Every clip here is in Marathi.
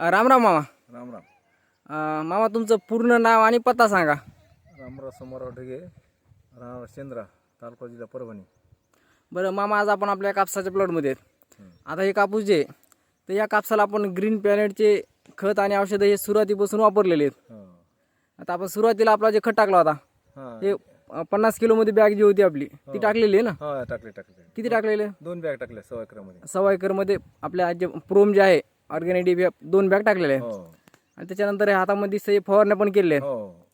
राम राम मामा. राम राम. अ, मामा तुमचं पूर्ण नाव आणि पत्ता सांगा. रामराव समोराव ढगे राहणार शेंद्रा तालुका जिल्हा परभणी. बरं मामा आज आपण आपल्या कापसाच्या प्लॉटमध्ये आहेत. आता हे कापूस जे आहे, तर या कापसाला आपण ग्रीन प्लॅनेटचे खत आणि औषधं हे सुरुवातीपासून वापरलेले आहेत. हां. आता आपण सुरुवातीला आपला जे खत टाकला होता हां. हे अ, पन्नास किलोमध्ये बॅग जी होती आपली ती टाकलेली आहे ना? हां टाकले टाकले. किती टाकलेले? दोन बॅग टाकल्या सव्वा एकरामध्ये. सव्वा एकरमध्ये आपल्या जे प्रोम जे आहे ऑर्गॅनिक डी दोन बॅग टाकलेले आहेत. हो. आणि त्याच्यानंतर हे हातामध्ये सही फवारण्या पण केलेल्या आहेत. हो.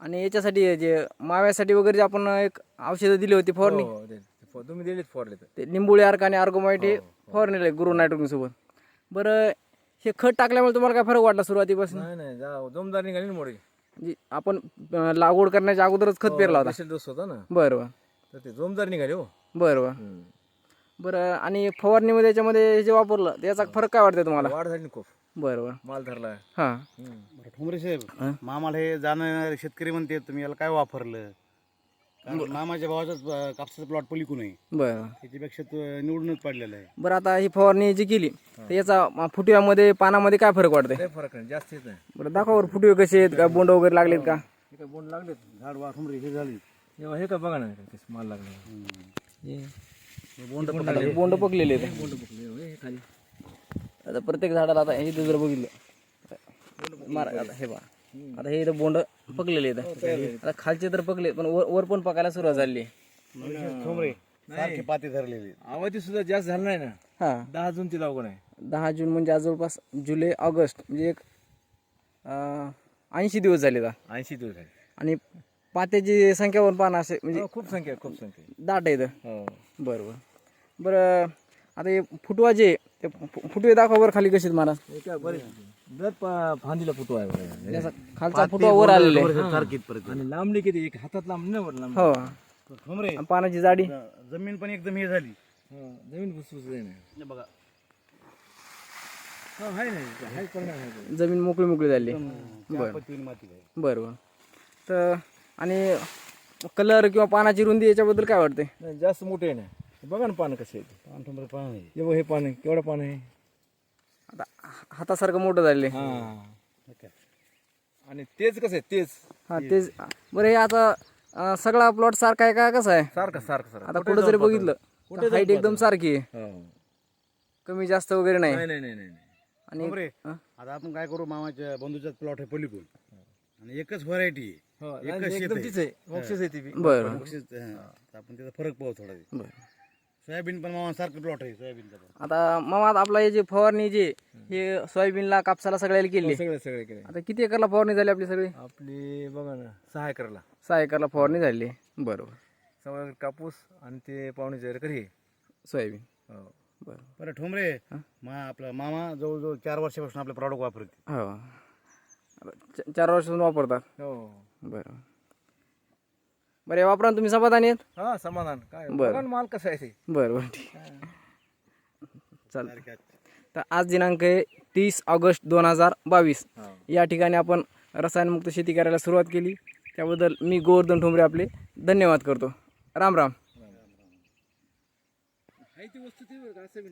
आणि याच्यासाठी जे माव्यासाठी वगैरे जे आपण एक औषधं दिली होती फवारणी. हो, ते- ते फो- तुम्ही तर. ते निंबुळे अर्क आणि आर्गोमाइट हे आहे गुरु नायट्रोजन सोबत. बरं हे खत टाकल्यामुळे तुम्हाला काय फरक वाटला सुरुवातीपासून? नाही नाही जा जोमदार निघाली ना मोडी. म्हणजे आपण अं, लागवड करण्याच्या अगोदरच खत पेरला होता. स्पेशल डोस होता ना. बरं बरं. तर ते जोमदार निघाले हो. बरं बरं. हम्म. बरं आणि फवारणीमध्ये याच्यामध्ये हे जे वापरलं त्याचा फरक काय वाटतं तुम्हाला? वाढ झाली ना खूप. बरं बरं. माल धरला. हां. बरं ठोंबरे साहेब मामाला हे जाणणारे शेतकरी म्हणते तुम्ही याला काय वापरलं? कारण मामाच्या भावाचाच अं, कापसाचा प्लॉट पलिकू नये बरं. त्याच्यापेक्षा तो निवडूनच पडलेला आहे. बरं आता ही फवारणी जी केली तर याचा अं, फुटव्यामध्ये पानामध्ये काय फरक वाटतंय? काही फरक नाही जास्त येत नाही. बरं दाखवा बरं फुटवे कसे आहेत का बोंड वगैरे लागलेत का? हे काय बोंड लागलेत? झाड वा ठोंबरे हे झाली. हे हे का बघा ना हे कसे माल लागले. हे. बोंड बोंड पकलेले हो, हे खाली आता प्रत्येक झाडाला आता हे इथं जर बघितलं मार आता हे बा आता हे इथं बोंड पकलेले आहेत. आता खालचे तर पकले पण वर वर पण पकायला सुरुवात झाली. पाते धरलेले आवाजी सुद्धा जास्त झाला नाही ना? हा. दहा जूनची लागवड आहे दहा जून म्हणजे आज जवळपास जुलै ऑगस्ट म्हणजे एक ऐंशी दिवस झाले आता ऐंशी दिवस झाले. आणि पात्याची संख्या पण पाहणं असे म्हणजे हो, खूप संख्या खूप संख्या. दाट आहे इथं हो. बरं बरं. बरं आता हे फुटवा जे ते फु- फुटवे दाखवा बरं खाली कसे आहेत महाराज. हे काय बरे दर पा- फांदीला फुटवा आहे बरं. याचा खालचा फुटवा वर आलेला आहे. आणि लांबली किती एक हातात लांब नाही वर लांब. हो. पानाची जाडी. जमीन पण एकदम हे झाली. हो, जमीन फुसफुस आहे ना. बघा. हो, आहे ना इथं, आहे पडणार आहे. जमीन मोकळी मोकळी झाली बरं बरं. तर आणि कलर किंवा पानाची रुंदी याच्याबद्दल काय वाटते नाही जास्त मोठे आहे ना. हे बघा ना पानं कसे आहेत. पान आहे हे बघ हे पान आहे. केवढं पान आहे? आता हातासारखं मोठं झालेलं आहे. हा? आणि तेच कसं आहे? तेच हा तेच बरं हे आता अं, सगळा प्लॉट सारखा आहे का? कसं आहे? सारखं सारखं सारखं. आता कुठं जरी बघितलं. हाईट एकदम सारखी आहे. हो. कमी जास्त वगैरे नाही. नाही नाही नाही नाही. नाही. आणि हं? आता आपण काय करू? मामाच्या बंधूचाच प्लॉट आहे पलिकून आणि एकच व्हरायटी आहे. एकच आणि शेत एकदम आहे. तीच आहे. मोक्षच आहे ती बी. बरं. बक्षीस, हं. तर आपण त्याचा फरक पाहू थोडा बरं. सोयाबीन पण मामा सारखं प्लॉट आहे सोयाबीनचा पण. आता मामा आता आपला हे जे फवारणी जे हे सोयाबीनला कापसाला सगळ्याला केली. सगळे सगळे केले आता किती एकरला फवारणी झाली आपली सगळी? आपली बघा ना सहा एकरला. सहा एकरला फवारणी झाली. बरोबर. सगळं कापूस आणि ते पावणे चार एकर हे. सोयाबीन. हो. बरं. बरं ठोंबरे मा आपला मामा जवळजवळ चार वर्षापासून आपले प्रॉडक्ट वापरते हो. आता च- चार वर्षापासून वापरतात. हो. बरं. बरं हे वापरा ना तुम्ही समाधानी आहेत? हा समाधान. काय बरं. बघा ना माल कसा आहे ते. बरं बरं ठीक. चालतं तर आज दिनांक आहे तीस ऑगस्ट दोन हजार बावीस. या ठिकाणी आपण रसायनमुक्त शेती करायला सुरुवात केली. त्याबद्दल मी गोवर्धन ठोंबरे आपले धन्यवाद करतो. राम राम.